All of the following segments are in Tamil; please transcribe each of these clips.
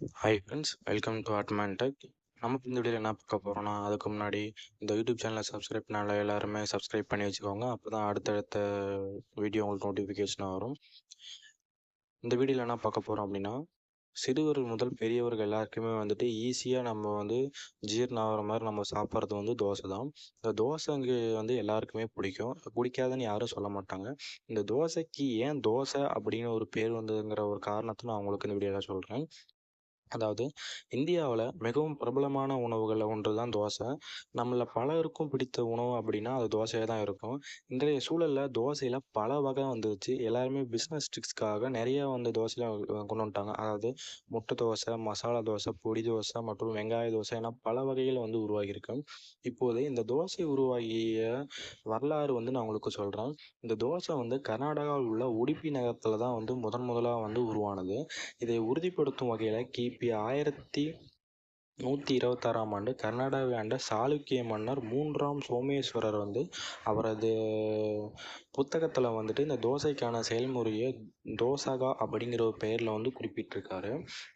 Hi friends welcome to Admen tech நம்ம இந்த வீடியோவில் என்ன பார்க்க போகிறோம்னா அதுக்கு முன்னாடி இந்த யூடியூப் சேனலை சப்ஸ்கிரைப் பண்ணால எல்லாருமே சப்ஸ்கிரைப் பண்ணி வச்சுக்கோங்க. அப்போ தான் அடுத்தடுத்த வீடியோ உங்களுக்கு நோட்டிஃபிகேஷனாக வரும். இந்த வீடியோவில் என்ன பார்க்க போகிறோம் அப்படின்னா சிறுவர் முதல் பெரியவர்கள் எல்லாருக்குமே வந்துட்டு ஈஸியாக நம்ம வந்து ஜீரணம் ஆகிற மாதிரி நம்ம சாப்பிட்றது வந்து தோசை தான். இந்த தோசைங்க வந்து எல்லாருக்குமே பிடிக்கும். பிடிக்காதுன்னு யாரும் சொல்ல மாட்டாங்க. இந்த தோசைக்கு ஏன் தோசை அப்படின்னு ஒரு பேர் வந்ததுங்கிற ஒரு காரணத்தை நான் உங்களுக்கு இந்த வீடியோவில் சொல்கிறேன் அதாவது இந்தியாவில் மிகவும் பிரபலமான உணவுகளில் ஒன்று தான் தோசை. நம்மள பலருக்கும் பிடித்த உணவு அப்படின்னா அது தோசையாக தான் இருக்கும். இன்றைய சூழலில் தோசையில் பல வகை வந்துருச்சு. எல்லாருமே பிஸ்னஸ் ட்ரிக்ஸ்க்காக நிறைய வந்து தோசையில் கொண்டு வந்துட்டாங்க. அதாவது முட்டை தோசை மசாலா தோசை பொடி தோசை மற்றும் வெங்காய தோசை என பல வகைகள் வந்து உருவாகியிருக்கு. இப்போது இந்த தோசை உருவாகிய வரலாறு வந்து நான் உங்களுக்கு சொல்கிறேன் இந்த தோசை வந்து கர்நாடகாவில் உள்ள உடுப்பி நகரத்தில் தான் வந்து முதன் முதலாக வந்து உருவானது. இதை உறுதிப்படுத்தும் வகையில் கிபி ஆயிரத்தி நூற்றி இருபத்தாறாம் ஆண்டு கர்நாடகாவை ஆண்ட சாளுக்கிய மன்னர் மூன்றாம் சோமேஸ்வரர் வந்து அவரது புத்தகத்தில் வந்துட்டு இந்த தோசைக்கான செயல்முறையை தோசகா அப்படிங்கிற ஒரு பெயரில் வந்து குறிப்பிட்டிருக்காரு.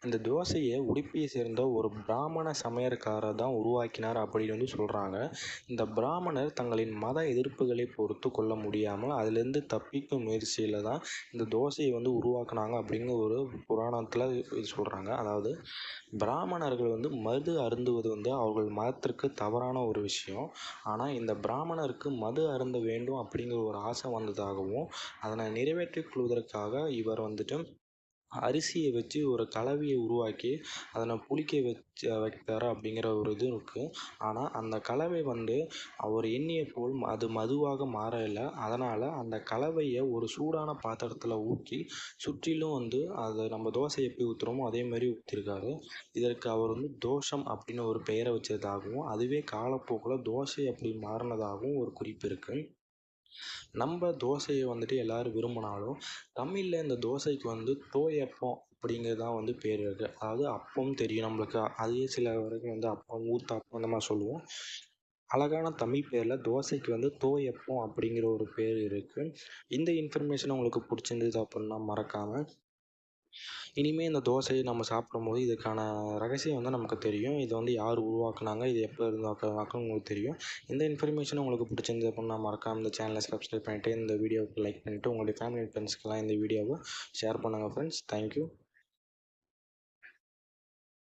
இந்த தோசையை உடுப்பியை சேர்ந்த ஒரு பிராமண சமையற்காரர் தான் உருவாக்கினார் அப்படின்னு வந்து சொல்கிறாங்க இந்த பிராமணர் தங்களின் மத எதிர்ப்புகளை பொறுத்து கொள்ள முடியாமல் அதிலிருந்து தப்பிக்கும் முயற்சியில் தான் இந்த தோசையை வந்து உருவாக்குனாங்க அப்படிங்கிற ஒரு புராணத்தில் இது சொல்கிறாங்க அதாவது பிராமணர்கள் வந்து மது அருந்துவது வந்து அவர்கள் மதத்திற்கு தவறான ஒரு விஷயம். ஆனால் இந்த பிராமணருக்கு மது அருந்த வேண்டும் அப்படிங்கிற ஒரு ஆசை வந்ததாகவும் அதனை நிறைவேற்றிக் கொள்வதற்காக இவர் வந்துட்டு அரிசியை வச்சு ஒரு கலவையை உருவாக்கி அதனை புளிக்க வச்சு வைத்தார் அப்படிங்கிற ஒரு இது இருக்குது ஆனால் அந்த கலவை வந்து அவர் எண்ணிய போல் அது மதுவாக மாறலை அதனால் அந்த கலவையை ஒரு சூடான பாத்திரத்தில் ஊற்றி சுற்றிலும் வந்து அதை நம்ம தோசை எப்படி ஊற்றுறோமோ அதே மாதிரி ஊற்றிருக்காரு இதற்கு அவர் வந்து தோஷம் அப்படின்னு ஒரு பெயரை வச்சதாகவும் அதுவே காலப்போக்கில் தோசை அப்படி மாறினதாகவும் ஒரு குறிப்பு இருக்குது நம்ம தோசையை வந்துட்டு எல்லோரும் விரும்பினாலும் தமிழில் இந்த தோசைக்கு வந்து தோயப்பம் அப்படிங்கிறது தான் வந்து பேர் இருக்குது அதாவது அப்பம் தெரியும் நம்மளுக்கு. அதையே சில வரைக்கும் வந்து அப்பம் ஊத்தாப்பம் அந்த மாதிரி சொல்லுவோம். அழகான தமிழ் பேரில் தோசைக்கு வந்து தோயப்பம் அப்படிங்கிற ஒரு பேர் இருக்குது இந்த இன்ஃபர்மேஷன் உங்களுக்கு பிடிச்சிருந்தது அப்படின்னா மறக்காமல் இனிமேல் இந்த தோசையை நம்ம சாப்பிடும்போது இதுக்கான ரகசியம் வந்து நமக்கு தெரியும். இதை வந்து யார் உருவாக்குனாங்க இது எப்போ இருந்தாக்கணும் உங்களுக்கு தெரியும். இந்த இன்ஃபர்மேஷன் உங்களுக்கு பிடிச்சிருந்தது அப்படின்னா மறக்காம இந்த சேனலை சப்ஸ்கிரைப் பண்ணிவிட்டு இந்த வீடியோவுக்கு லைக் பண்ணிவிட்டு உங்களுடைய ஃபேமிலி ஃப்ரெண்ட்ஸ்க்கெலாம் இந்த வீடியோவை ஷேர் பண்ணுங்கள் ஃப்ரெண்ட்ஸ் தேங்க்யூ